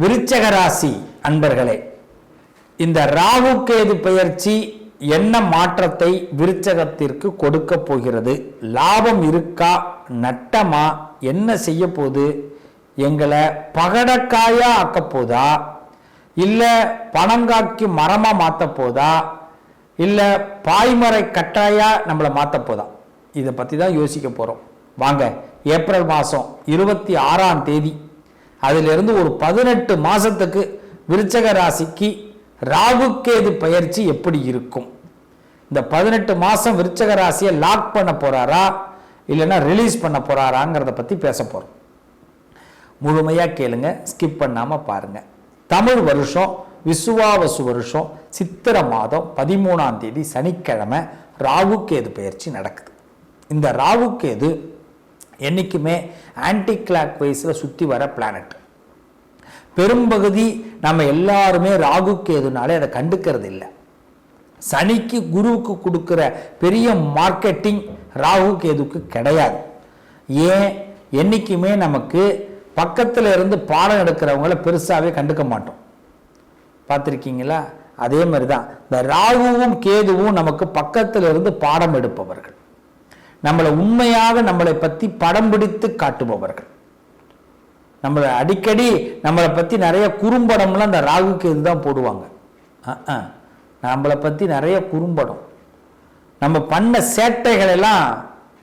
விருச்சக ராசி அன்பர்களே இந்த ராகு கேது பயிற்சி என்ன மாற்றத்தை விருச்சகத்திற்கு கொடுக்க போகிறது? லாபம் இருக்கா? நட்டமா? என்ன செய்ய போகுது? எங்களை பகடக்காயா ஆக்க போதா? இல்லை பணங்காக்கி மரமா மாத்த போதா? இல்லை பாய்மரை கட்டாயா நம்மளை மாத்த போதா? இதை பற்றி தான் யோசிக்க போகிறோம் வாங்க ஏப்ரல் மாதம் இருபத்தி ஆறாம் தேதி அதிலிருந்து ஒரு பதினெட்டு மாதத்துக்கு விருச்சக ராசிக்கு ராகுக்கேது பயிற்சி எப்படி இருக்கும்? இந்த பதினெட்டு மாதம் விருச்சக ராசியை லாக் பண்ண போகிறாரா இல்லைன்னா ரிலீஸ் பண்ண போகிறாராங்கிறத பற்றி பேச போகிறோம் முழுமையாக கேளுங்க ஸ்கிப் பண்ணாமல் பாருங்கள் தமிழ் வருஷம் விசுவாவசு வருஷம் சித்திர மாதம் பதிமூணாம் தேதி சனிக்கிழமை ராகுக்கேது பயிற்சி நடக்குது. இந்த ராகுக்கேது என்றைக்குமே ஆன்டி கிளாக் வைஸில் சுற்றி வர பிளானட் பெரும்பகுதி நம்ம எல்லாருமே ராகு கேதுனாலே அதை கண்டுக்கிறது இல்லை சனிக்கு குருவுக்கு கொடுக்குற பெரிய மார்க்கெட்டிங் ராகு கேதுக்கு கிடையாது. ஏன்? என்றைக்குமே நமக்கு பக்கத்தில் இருந்து பாடம் எடுக்கிறவங்கள பெருசாகவே கண்டுக்க மாட்டோம். பார்த்துருக்கீங்களா? அதே மாதிரி தான் இந்த ராகுவும் கேதுவும் நமக்கு பக்கத்தில் இருந்து பாடம் எடுப்பவர்கள். நம்மளை உண்மையாக நம்மளை பற்றி படம் பிடித்து காட்டுபவர்கள். நம்மளை அடிக்கடி நம்மளை பற்றி நிறைய குறும்படம்லாம் அந்த ராகுக்கு இதுதான் தான் போடுவாங்க. நம்மளை பற்றி நிறைய குறும்படம். நம்ம பண்ண சேட்டைகள் எல்லாம்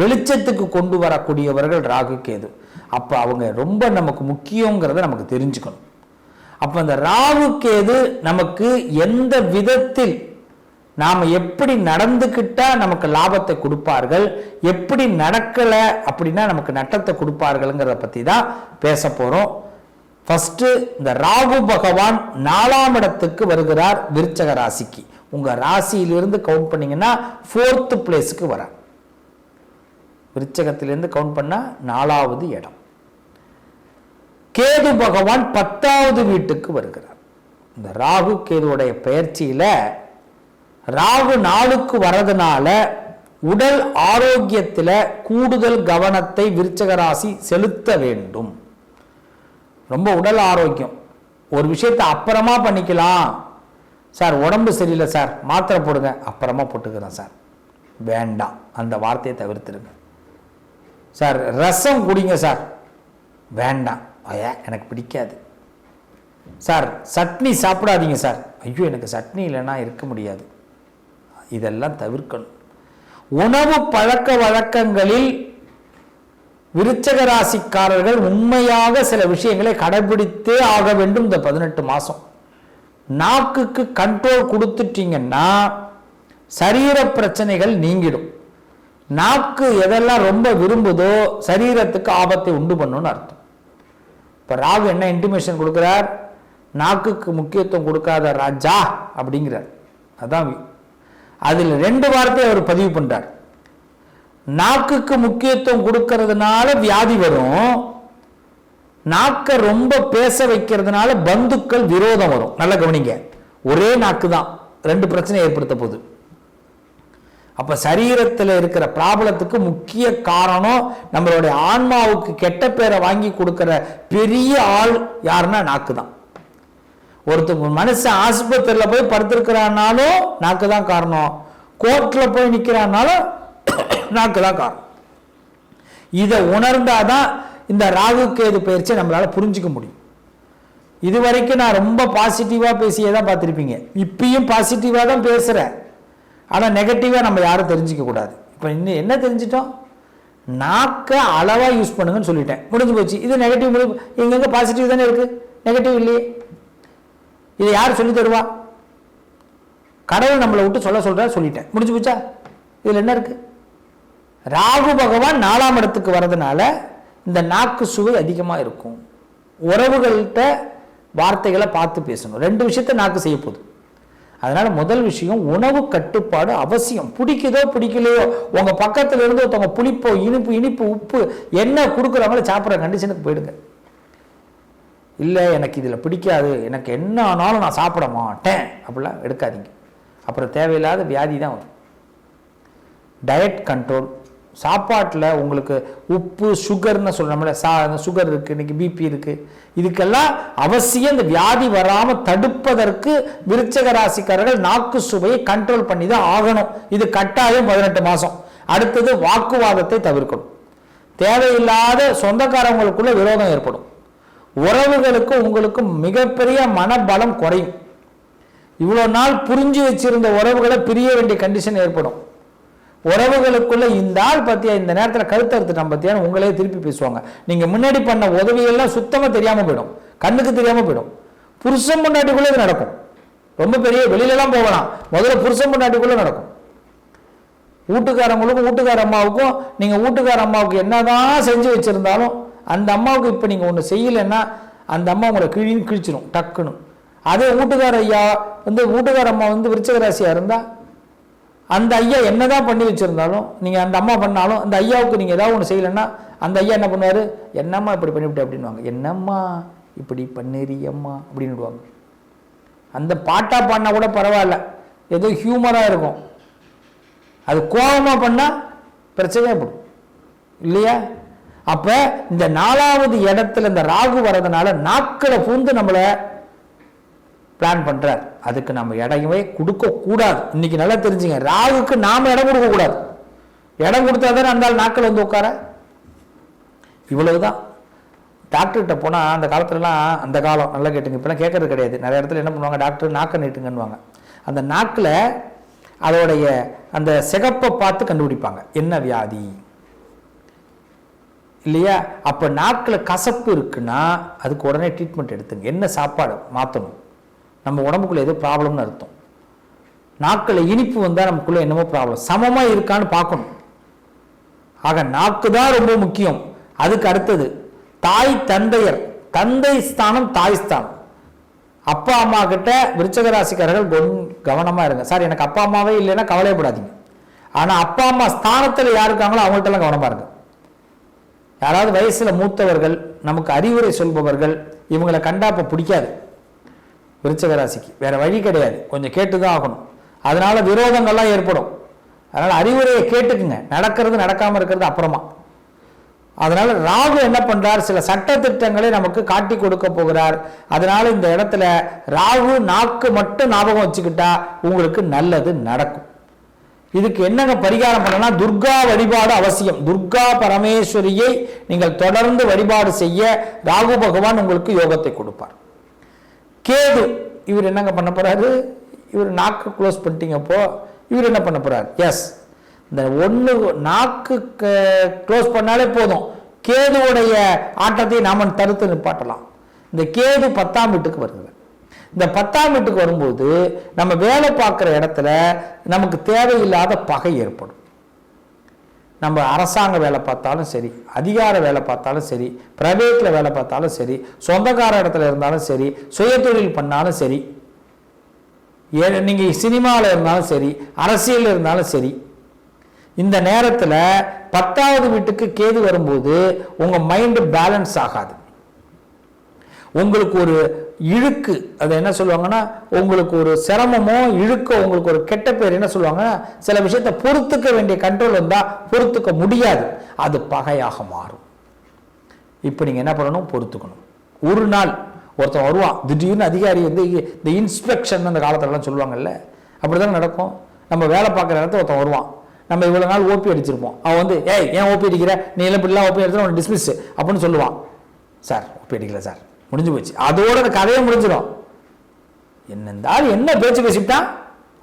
வெளிச்சத்துக்கு கொண்டு வரக்கூடியவர்கள் ராகு கேது. அப்போ அவங்க ரொம்ப நமக்கு முக்கியங்கிறத நமக்கு தெரிஞ்சுக்கணும். அப்போ அந்த ராகு கேது நமக்கு எந்த விதத்தில் நாம் எப்படி நடந்துக்கிட்டா நமக்கு லாபத்தை கொடுப்பார்கள் எப்படி நடக்கலை அப்படின்னா நமக்கு நட்டத்தை கொடுப்பார்கள்ங்கிறத பற்றி தான் பேச போகிறோம் ஃபஸ்ட்டு இந்த ராகு பகவான் நாலாம் இடத்துக்கு வருகிறார் விருச்சக ராசிக்கு. உங்கள் ராசியிலிருந்து கவுண்ட் பண்ணீங்கன்னா ஃபோர்த்து பிளேஸுக்கு வரார். விருச்சகத்திலேருந்து கவுண்ட் பண்ணால் நாலாவது இடம். கேது பகவான் பத்தாவது வீட்டுக்கு வருகிறார். இந்த ராகு கேதுவுடைய பயிற்சியில் ராகு நாளுக்கு வர்றதுனால உடல் ஆரோக்கியத்தில் கூடுதல் கவனத்தை விருச்சக ராசி செலுத்த வேண்டும். ரொம்ப உடல் ஆரோக்கியம். ஒரு விஷயத்தை அப்புறமா பண்ணிக்கலாம். சார் உடம்பு சரியில்லை சார். மாத்திரை போடுங்க. அப்புறமா போட்டுக்கிறேன் சார். வேண்டாம். அந்த வார்த்தையை தவிர்த்துடுங்க. சார் ரசம் குடிங்க சார். வேண்டாம். ஐயா எனக்கு பிடிக்காது. சார் சட்னி சாப்பிடாதீங்க சார். ஐயோ எனக்கு சட்னி இல்லைன்னா இருக்க முடியாது. இதெல்லாம் தவிர்க்கணும். உணவு பழக்க வழக்கங்களில் விருச்சக ராசிக்காரர்கள் உண்மையாக சில விஷயங்களை கடைபிடித்தே ஆக வேண்டும் இந்த பதினெட்டு மாதம் நாக்குக்கு கண்ட்ரோல் கொடுத்துட்டீங்கன்னா சரீர பிரச்சனைகள் நீங்கிடும். நாக்கு எதெல்லாம் ரொம்ப விரும்புதோ சரீரத்துக்கு ஆபத்தை உண்டு பண்ணும்னு அர்த்தம். இப்போ ராகு என்ன இன்டிமேஷன் கொடுக்குறார்? நாக்குக்கு முக்கியத்துவம் கொடுக்காத ராஜா அப்படிங்கிறார். அதான் அதில் ரெண்டு வார்த்தை அவர் பதிவு பண்றார். நாக்குக்கு முக்கியத்துவம் கொடுக்கறதுனால வியாதி வரும். நாக்கை ரொம்ப பேச வைக்கிறதுனால பந்துக்கள் விரோதம் வரும். நல்லா கவனிங்க. ஒரே நாக்கு தான். ரெண்டு பிரச்சனை ஏற்படுத்த போகுது. அப்ப சரீரத்தில் இருக்கிற ப்ராப்ளத்துக்கு முக்கிய காரணம் நம்மளுடைய ஆன்மாவுக்கு கெட்ட பேரை வாங்கி கொடுக்கிற பெரிய ஆள் யாருன்னா நாக்கு தான். ஒருத்த மனுஷன் ஆஸ்பத்திரியில் போய் படுத்திருக்கிறான்னாலும் நாக்கு தான் காரணம். கோர்ட்டில் போய் நிற்கிறான்னாலும் நாக்கு தான் காரணம். இதை உணர்ந்தாதான் இந்த ராகு கேது பயிற்சியை நம்மளால் புரிஞ்சிக்க முடியும். இது வரைக்கும் நான் ரொம்ப பாசிட்டிவாக பேசியே தான் பார்த்துருப்பீங்க. இப்பயும் பாசிட்டிவாக தான் பேசுகிறேன் ஆனால் நெகட்டிவாக நம்ம யாரும் தெரிஞ்சுக்க கூடாது. இப்போ இன்னும் என்ன தெரிஞ்சிட்டோம்? நாக்கை அளவாக யூஸ் பண்ணுங்கன்னு சொல்லிட்டேன். முடிஞ்சு போச்சு. இது நெகட்டிவ் முடிவு எங்கெங்க பாசிட்டிவ் தானே இருக்குது நெகட்டிவ் இல்லையே. இதை யார் சொல்லி தருவா? கடவுள் நம்மளை விட்டு சொல்ல சொல்கிறா சொல்லிட்டேன் முடிஞ்சு போச்சா? இதில் என்ன இருக்குது ராகு பகவான் நாலாம் இடத்துக்கு வர்றதுனால இந்த நாக்கு சுவை அதிகமாக இருக்கும். உறவுகள்கிட்ட வார்த்தைகளை பார்த்து பேசணும். ரெண்டு விஷயத்த நாக்கு செய்ய போகுது. அதனால் முதல் விஷயம் உணவு கட்டுப்பாடு அவசியம். பிடிக்குதோ பிடிக்கலையோ உங்கள் பக்கத்தில் இருந்து ஒருத்தவங்க புளிப்போ இனிப்பு இனிப்பு உப்பு என்ன கொடுக்குறாங்களோ சாப்பிட்ற கண்டிஷனுக்கு போயிடுங்க. இல்லை எனக்கு இதில் பிடிக்காது எனக்கு என்ன ஆனாலும் நான் சாப்பிட மாட்டேன் அப்படிலாம் எடுக்காதீங்க. அப்புறம் தேவையில்லாத வியாதி தான் வரும். டயட் கண்ட்ரோல் சாப்பாட்டில் உங்களுக்கு உப்பு சுகர்னு சொல்கிறோம்ல சா சுகர் இருக்குது இன்னைக்கு பிபி இருக்குது இதுக்கெல்லாம் அவசியம் இந்த வியாதி வராமல் தடுப்பதற்கு விருச்சக ராசிக்காரர்கள் நாக்கு சுவையை கண்ட்ரோல் பண்ணி தான் ஆகணும். இது கட்டாயம் பதினெட்டு மாதம் அடுத்தது வாக்குவாதத்தை தவிர்க்கணும். தேவையில்லாத சொந்தக்காரங்களுக்குள்ள விரோதம் ஏற்படும். உறவுகளுக்கு உங்களுக்கு மிகப்பெரிய மனபலம் குறையும். இவ்வளோ நாள் புரிஞ்சு வச்சிருந்த உறவுகளை பிரிய வேண்டிய கண்டிஷன் ஏற்படும். உறவுகளுக்குள்ள இந்த ஆள் பத்தியா இந்த நேரத்தில் கருத்தறுத்துட்டான் பத்தியான்னு உங்களே திருப்பி பேசுவாங்க. நீங்க முன்னாடி பண்ண உதவியெல்லாம் சுத்தமா தெரியாம போயிடும். கண்ணுக்கு தெரியாம போயிடும். புருஷன் முன்னாடிக்குள்ளே இது நடக்கும். ரொம்ப பெரிய வெளியிலலாம் போகலாம். முதல்ல புருஷன் பொண்டாட்டிக்குள்ள நடக்கும். வீட்டுக்காரங்களுக்கும் வீட்டுக்கார அம்மாவுக்கும் நீங்கள் வீட்டுக்கார அம்மாவுக்கு என்னதான் செஞ்சு வச்சுருந்தாலும் அந்த அம்மாவுக்கு இப்போ நீங்கள் ஒன்று செய்யலைன்னா அந்த அம்மா உங்களை கிழின்னு கிழிச்சிடும் டக்குன்னு. அதே வீட்டுக்கார ஐயா வந்து வீட்டுக்கார அம்மா வந்து விருச்சக ராசியாக இருந்தால் அந்த ஐயா என்னதான் பண்ணி வச்சுருந்தாலும் நீங்கள் அந்த அம்மா பண்ணாலும் அந்த ஐயாவுக்கு நீங்கள் ஏதாவது ஒன்று செய்யலைன்னா அந்த ஐயா என்ன பண்ணுவார்? என்னம்மா இப்படி பண்ணிவிட்டு? அப்படின்வாங்க என்னம்மா இப்படி பண்ணுறியம்மா? அப்படின்னுடுவாங்க. அந்த பாட்டாக பாடினா கூட பரவாயில்ல. ஏதோ ஹியூமராக இருக்கும். அது கோபமாக பண்ணால் பிரச்சனையே படும். இல்லையா? அப்போ இந்த நாலாவது இடத்துல இந்த ராகு வர்றதுனால நாட்களை பூந்து நம்மளை பிளான் பண்றார். அதுக்கு நம்ம இடமே கொடுக்க கூடாது. இன்னைக்கு நல்லா தெரிஞ்சுங்க ராகுக்கு நாம இடம் கொடுக்க கூடாது. இடம் கொடுத்தா தானே அந்த நாட்கள் வந்து உட்கார? இவ்வளவுதான். டாக்டர்கிட்ட போனால் அந்த காலத்துலலாம் அந்த காலம் நல்லா கேட்டுங்க. இப்போலாம் கேட்கறது கிடையாது. நிறைய இடத்துல என்ன பண்ணுவாங்க? டாக்டர் நாக்கை நீட்டுங்கன்னுவாங்க. அந்த நாக்கில் அதோடைய அந்த சிகப்பை பார்த்து கண்டுபிடிப்பாங்க. என்ன வியாதி? இல்லையா? அப்போ நாக்கில் கசப்பு இருக்குன்னா அதுக்கு உடனே ட்ரீட்மெண்ட் எடுத்துங்க. என்ன சாப்பாடு? மாற்றணும் நம்ம உடம்புக்குள்ளே ஏதோ ப்ராப்ளம்னு அர்த்தம். நாக்கில் இனிப்பு வந்தால் நமக்குள்ளே என்னமோ ப்ராப்ளம் சமமாக இருக்கான்னு பார்க்கணும். ஆக நாக்கு தான் ரொம்ப முக்கியம். அதுக்கு அடுத்தது தாய் தந்தையர். தந்தை ஸ்தானம் தாய் ஸ்தானம். அப்பா அம்மா கிட்ட விருச்சக ராசிக்காரர்கள் கொன் கவனமா இருங்க. சார் எனக்கு அப்பா அம்மாவே இல்லைன்னா கவலைப்படாதீங்க ஆனால் அப்பா அம்மா ஸ்தானத்தில் யாருக்காங்களோ இருக்காங்களோ அவங்கள்ட்டலாம் கவனமா இருங்க. யாராவது வயசில் மூத்தவர்கள் நமக்கு அறிவுரை சொல்பவர்கள் இவங்களை கண்டா இப்போ பிடிக்காது. விருச்சக ராசிக்கு வேற வழி கிடையாது. கொஞ்சம் கேட்டு தான் ஆகணும். அதனால விரோதங்கள்லாம் ஏற்படும். அதனால் அறிவுரையை கேட்டுக்குங்க. நடக்கிறது நடக்காமல் இருக்கிறது அப்புறமா. அதனால் ராகு என்ன பண்ணுறார் சில சட்ட திட்டங்களை நமக்கு காட்டி கொடுக்க போகிறார். அதனால் இந்த இடத்துல ராகு நாக்கு மட்டும் ஞாபகம் வச்சுக்கிட்டா உங்களுக்கு நல்லது நடக்கும். இதுக்கு என்னங்க பரிகாரம் பண்ணலாம் துர்கா வழிபாடு அவசியம். துர்கா பரமேஸ்வரியை நீங்கள் தொடர்ந்து வழிபாடு செய்ய ராகு பகவான் உங்களுக்கு யோகத்தை கொடுப்பார். கேது இவர் என்னங்க பண்ண போறாரு? இவர் நாக்கு க்ளோஸ் பண்ணிட்டீங்க அப்போ இவர் என்ன பண்ண போறாரு? எஸ் இந்த ஒன்று நாக்கு க்ளோஸ் பண்ணாலே போதும். கேதுவுடைய ஆட்டத்தை நாம தடுத்து நிப்பாட்டலாம். இந்த கேது பத்தாம் வீட்டுக்கு வருது. இந்த பத்தாம் வீட்டுக்கு வரும்போது நம்ம வேலை பார்க்குற இடத்துல நமக்கு தேவையில்லாத பகை ஏற்படும். நம்ம அரசாங்க வேலை பார்த்தாலும் சரி அதிகார வேலை பார்த்தாலும் சரி பிரைவேட்டில் வேலை பார்த்தாலும் சரி சொந்தக்கார இடத்துல இருந்தாலும் சரி சுயதொழில் பண்ணாலும் சரி ஏ நீங்கள் சினிமாவில் இருந்தாலும் சரி அரசியலில் இருந்தாலும் சரி இந்த நேரத்தில் பத்தாவது வீட்டுக்கு கேது வரும்போது உங்கள் மைண்டு பேலன்ஸ் ஆகாது. உங்களுக்கு ஒரு இழுக்கு. அதை என்ன சொல்லுவாங்கன்னா உங்களுக்கு ஒரு சிரமமோ இழுக்கோ உங்களுக்கு ஒரு கெட்ட பேர் என்ன சொல்லுவாங்க சில விஷயத்த பொறுத்துக்க வேண்டிய கண்ட்ரோல் வந்தால் பொறுத்துக்க முடியாது. அது பகையாக மாறும். இப்போ நீங்கள் என்ன பண்ணணும்? பொறுத்துக்கணும். ஒரு நாள் ஒருத்தன் வருவான். திடீர்னு அதிகாரி வந்து இந்த இன்ஸ்பெக்ஷன் அந்த காலத்துலலாம் சொல்லுவாங்கல்ல அப்படி தானே நடக்கும்? நம்ம வேலை பார்க்குற இடத்துல ஒருத்தன் வருவான். நம்ம இவ்வளோ நாள் ஓபி அடிச்சிருப்போம். அவன் வந்து ஏய் ஏன் ஓபி அடிக்கிற? நீ எல்லாம் இப்படிலாம் ஓபி அடிச்சு உனக்கு டிஸ்மிஸ் அப்படின்னு சொல்லுவான். சார் ஓபி அடிக்கல சார். முடிஞ்சு போச்சு. அதோட அந்த கதையே முடிஞ்சிடும் என்னந்தாலும் என்ன பேச்சு பேசிட்டான்?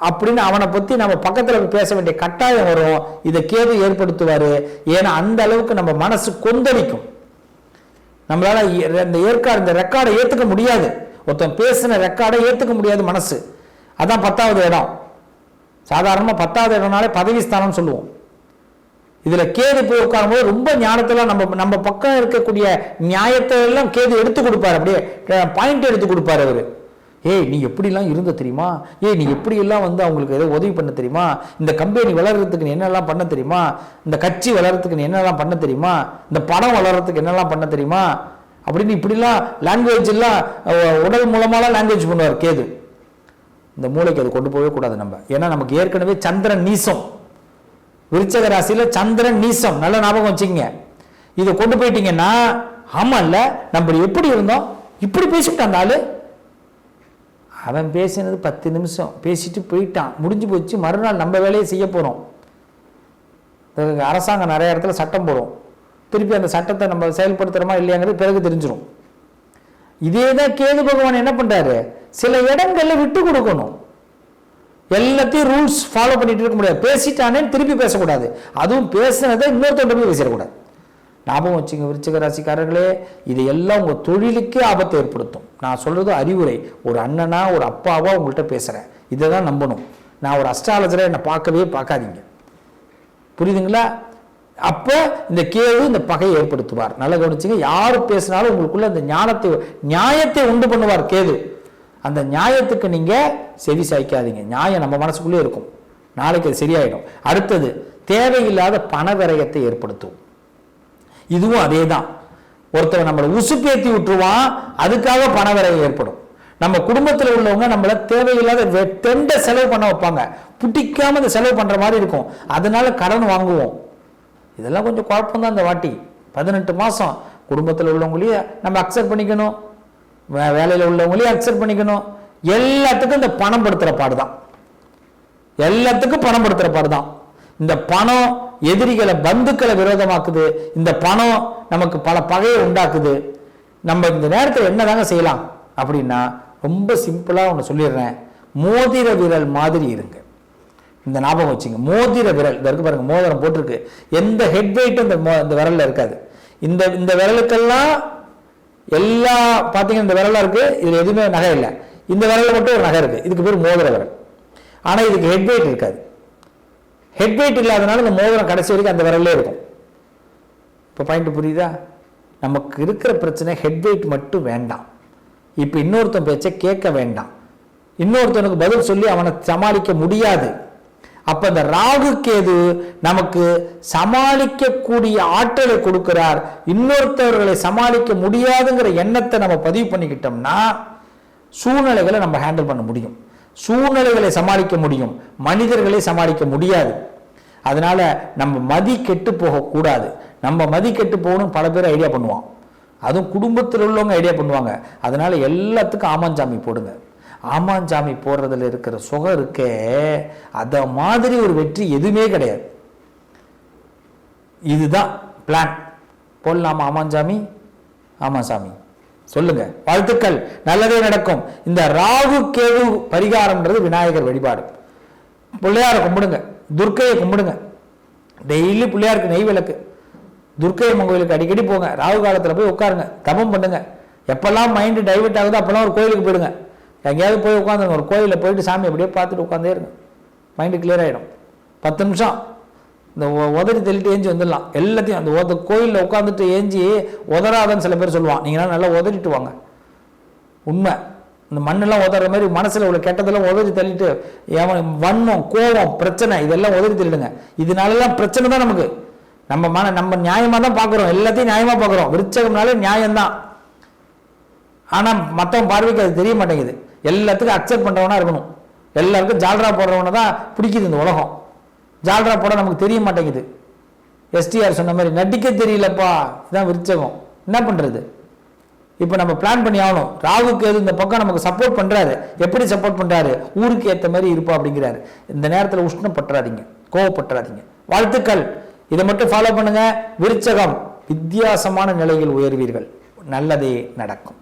அப்படின்னு அவனை பற்றி நம்ம பக்கத்தில் பேச வேண்டிய கட்டாயம் வரும். இதை கேது ஏற்படுத்துவார். ஏன்னா அந்த அளவுக்கு நம்ம மனசு கொந்தளிக்கும். நம்மளால் இந்த ஏற்காடு இந்த ரெக்கார்டை ஏற்றுக்க முடியாது. ஒருத்தன் பேசின ரெக்கார்டை ஏற்றுக்க முடியாது மனசு. அதான் பத்தாவது இடம். சாதாரணமாக பத்தாவது இடம்னாலே பதவி ஸ்தானம்னு சொல்லுவோம். இதுல கேது போய் உட்காரும்போது ரொம்ப ஞானத்தெல்லாம் நம்ம நம்ம பக்கம் இருக்கக்கூடிய நியாயத்தை எல்லாம் கேது எடுத்து கொடுப்பாரு. அப்படியே பாயிண்ட் எடுத்து கொடுப்பாரு அவரு. ஏய் நீ எப்படிலாம் இருந்த தெரியுமா? ஏய் நீ எப்படியெல்லாம் வந்து அவங்களுக்கு ஏதோ உதவி பண்ண தெரியுமா? இந்த கம்பெனி வளர்கிறதுக்கு நீ என்னெல்லாம் பண்ண தெரியுமா? இந்த கட்சி வளர்கிறதுக்கு நீ என்னெல்லாம் பண்ண தெரியுமா? இந்த படம் வளர்றதுக்கு என்னெல்லாம் பண்ண தெரியுமா? அப்படின்னு இப்படிலாம் லாங்குவேஜ் எல்லாம் உடல் மூலமாலாம் லாங்குவேஜ் பண்ணுவார் கேது. இந்த மூளைக்கு அது கொண்டு போகவே கூடாது நம்ம. ஏன்னா நமக்கு ஏற்கனவே சந்திரன் நீசம். விருச்சக ராசியில் சந்திரன் நீசம். நல்ல ஞாபகம் வச்சுக்கங்க. இதை கொண்டு போயிட்டீங்கன்னா ஆமாம் இல்லை நம்ம எப்படி இருந்தோம்? இப்படி பேசிவிட்டான் அந்த ஆளு. அவன் பேசினது பத்து நிமிஷம். பேசிட்டு போயிட்டான். முடிஞ்சு போச்சு. மறுநாள் நம்ம வேலையை செய்ய போகிறோம் அரசாங்கம் நிறைய இடத்துல சட்டம் போடும். திருப்பி அந்த சட்டத்தை நம்ம செயல்படுத்துறோமா இல்லையாங்கிறது பிறகு தெரிஞ்சிடும் இதே தான் கேது பகவான் என்ன பண்ணுறாரு சில இடங்களில் விட்டு கொடுக்கணும். எல்லாத்தையும் ரூல்ஸ் ஃபாலோ பண்ணிட்டு இருக்க முடியாது. பேசிட்டானே திருப்பி பேசக்கூடாது. அதுவும் பேசினதை இன்னொருத்தர் போய் பேசிடக்கூடாது. ஞாபகம் வச்சுங்க விருச்சிக ராசிக்காரர்களே இதையெல்லாம் எல்லாம் தொழிலுக்கே ஆபத்தை ஏற்படுத்தும். நான் சொல்கிறது அறிவுரை. ஒரு அண்ணனா ஒரு அப்பாவா உங்கள்கிட்ட பேசுகிறேன் இதை தான் நம்பணும். நான் ஒரு அஸ்ட்ராலஜரை என்னை பார்க்கவே பார்க்காதீங்க. புரியுதுங்களா? அப்போ இந்த கேது இந்த பகையை ஏற்படுத்துவார். நல்லா கவனிச்சுங்க. யார் பேசினாலும் உங்களுக்குள்ள இந்த ஞானத்தை நியாயத்தை உண்டு பண்ணுவார் கேது. அந்த நியாயத்துக்கு நீங்க செவி சாய்க்காதீங்க. நியாயம் நம்ம மனசுக்குள்ளே இருக்கும். நாளைக்கு அது சரியாயிடும். அடுத்தது தேவையில்லாத பண விரயத்தை ஏற்படுத்தும். இதுவும் அதே தான் ஒருத்தர் நம்மளை உசுப்பேத்தி விட்டுருவான் அதுக்காக பண விரயம் ஏற்படும். நம்ம குடும்பத்தில் உள்ளவங்க நம்மள தேவையில்லாத தெண்டை தெண்ட செலவு பண்ண வைப்பாங்க. பிடிக்காம இந்த செலவு பண்ற மாதிரி இருக்கும். அதனால கடன் வாங்குவோம். இதெல்லாம் கொஞ்சம் குழப்பம் தான் இந்த வாட்டி. பதினெட்டு மாசம் குடும்பத்தில் உள்ளவங்களையும் நம்ம அக்செப்ட் பண்ணிக்கணும். வேலையில் உள்ளவங்களையும் அக்செப்ட் பண்ணிக்கணும். எல்லாத்துக்கும் இந்த பணம் படுத்துகிற பாடு தான் எல்லாத்துக்கும் பணம் படுத்துகிற பாடு தான் இந்த பணம் எதிரிகளை பந்துக்களை விரோதமாக்குது. இந்த பணம் நமக்கு பல பகையை உண்டாக்குது. நம்ம இந்த நேரத்தில் என்னதாங்க செய்யலாம்? அப்படின்னா ரொம்ப சிம்பிளாக ஒன்று சொல்லிடுறேன். மோதிர விரல் மாதிரி இருங்க. இந்த ஞாபகம் வச்சுங்க. மோதிர விரல். இந்த இருக்கு பாருங்க மோதிரம் போட்டிருக்கு. எந்த ஹெட் வெயிட்டும் இந்த மோ இந்த விரலில் இருக்காது. இந்த இந்த விரலுக்கெல்லாம் எல்லா பார்த்தீங்கன்னா இந்த விரலா இருக்கு இதுல எதுவுமே நகை இல்லை. இந்த விரலில் மட்டும் ஒரு நகை இருக்கு. இதுக்கு பேர் மோதிர விரல். ஆனால் இதுக்கு ஹெட் வெயிட் இருக்காது. ஹெட் வெயிட் இல்லாதனால இந்த மோதிரம் கடைசி வரைக்கும் அந்த விரல்லே இருக்கும். இப்போ பாயிண்ட் புரியுதா? நமக்கு இருக்கிற பிரச்சனை ஹெட் வெயிட் மட்டும் வேண்டாம். இப்போ இன்னொருத்தன் பேச்சை கேட்க வேண்டாம். இன்னொருத்தனுக்கு பதில் சொல்லி அவனை சமாளிக்க முடியாது. அப்ப இந்த ராகு கேது நமக்கு சமாளிக்கக்கூடிய ஆற்றலை கொடுக்கிறார். இன்னொருத்தவர்களை சமாளிக்க முடியாதுங்கிற எண்ணத்தை நம்ம பதிவு பண்ணிக்கிட்டோம்னா சூழ்நிலைகளை நம்ம ஹேண்டில் பண்ண முடியும். சூழ்நிலைகளை சமாளிக்க முடியும். மனிதர்களை சமாளிக்க முடியாது. அதனால நம்ம மதி கெட்டு போகக்கூடாது நம்ம மதி கெட்டு போகணும் பல பேர் ஐடியா பண்ணுவான். அதுவும் குடும்பத்தில் உள்ளவங்க ஐடியா பண்ணுவாங்க. அதனால எல்லாத்துக்கும் ஆமாஞ்சாமி போடுங்க. ஆமாஞ்சாமி போடுறதுல இருக்கிற சுகம் இருக்கே அத மாதிரி ஒரு வெற்றி எதுவுமே கிடையாது. இதுதான் பிளான் போடலாமா ஆமாஞ்சாமி? ஆமாம் சாமி சொல்லுங்க. வாழ்த்துக்கள். நல்லதே நடக்கும். இந்த ராகு கேது பரிகாரம்ன்றது விநாயகர் வழிபாடு. பிள்ளையாரை கும்பிடுங்க. துர்க்கையை கும்பிடுங்க. டெய்லி பிள்ளையாருக்கு நெய் விளக்கு. துர்க்கை அம்மன் கோயிலுக்கு அடிக்கடி போங்க. ராகு காலத்தில் போய் உட்காருங்க. தபம் பண்ணுங்க. எப்பெல்லாம் மைண்டு டைவெர்ட் ஆகுதோ அப்போல்லாம் ஒரு கோயிலுக்கு போயிடுங்க. எங்கேயாவது போய் உட்காந்துங்க ஒரு கோயிலில் போயிட்டு சாமி அப்படியே பார்த்துட்டு உட்காந்தே இருங்க. மைண்டு கிளியர் ஆகிடும் பத்து நிமிஷம். இந்த உதறி தள்ளிட்டு ஏஞ்சி வந்துடலாம். எல்லாத்தையும் அந்த உத கோயிலில் உட்காந்துட்டு ஏஞ்சி உதறாதன்னு சில பேர் சொல்லுவான். நீங்களாம் நல்லா உதறிட்டு வாங்க. உண்மை. இந்த மண்ணெல்லாம் உதற மாதிரி மனசில் உள்ள கெட்டதெல்லாம் உதறி தள்ளிட்டு எவன் வன்மம் கோபம் பிரச்சனை இதெல்லாம் உதறி தள்ளிடுங்க. இதனாலலாம் பிரச்சனை தான் நமக்கு. நம்ம மன நம்ம நியாயமாக தான் பார்க்குறோம். எல்லாத்தையும் நியாயமாக பார்க்குறோம். விருச்சகம்னாலே நியாயம்தான். ஆனால் மற்றவங்க பார்வைக்கு அது தெரிய மாட்டேங்குது. எல்லாத்துக்கும் அக்செப்ட் பண்ணுறவனா இருக்கணும். எல்லாருக்கும் ஜால்ரா போடுறவனை தான் பிடிக்குது இந்த உலகம். ஜால்ரா போட நமக்கு தெரிய மாட்டேங்குது. எஸ்டிஆர் சொன்ன மாதிரி நடிக்க தெரியலப்பா இதான் விருச்சகம். என்ன பண்ணுறது இப்போ நம்ம பிளான் பண்ணி ஆகணும். ராகுக்கு எது இந்த பக்கம் நமக்கு சப்போர்ட் பண்ணுறாரு எப்படி சப்போர்ட் பண்ணுறாரு ஊருக்கு ஏற்ற மாதிரி இருப்பா அப்படிங்கிறாரு. இந்த நேரத்தில் உஷ்ணம் பற்றாதீங்க கோவப்பட்டுறாதீங்க. வாழ்த்துக்கள். இதை மட்டும் ஃபாலோ பண்ணுங்க. விருச்சகம் வித்தியாசமான நிலையில் உயர்வீர்கள். நல்லதே நடக்கும்.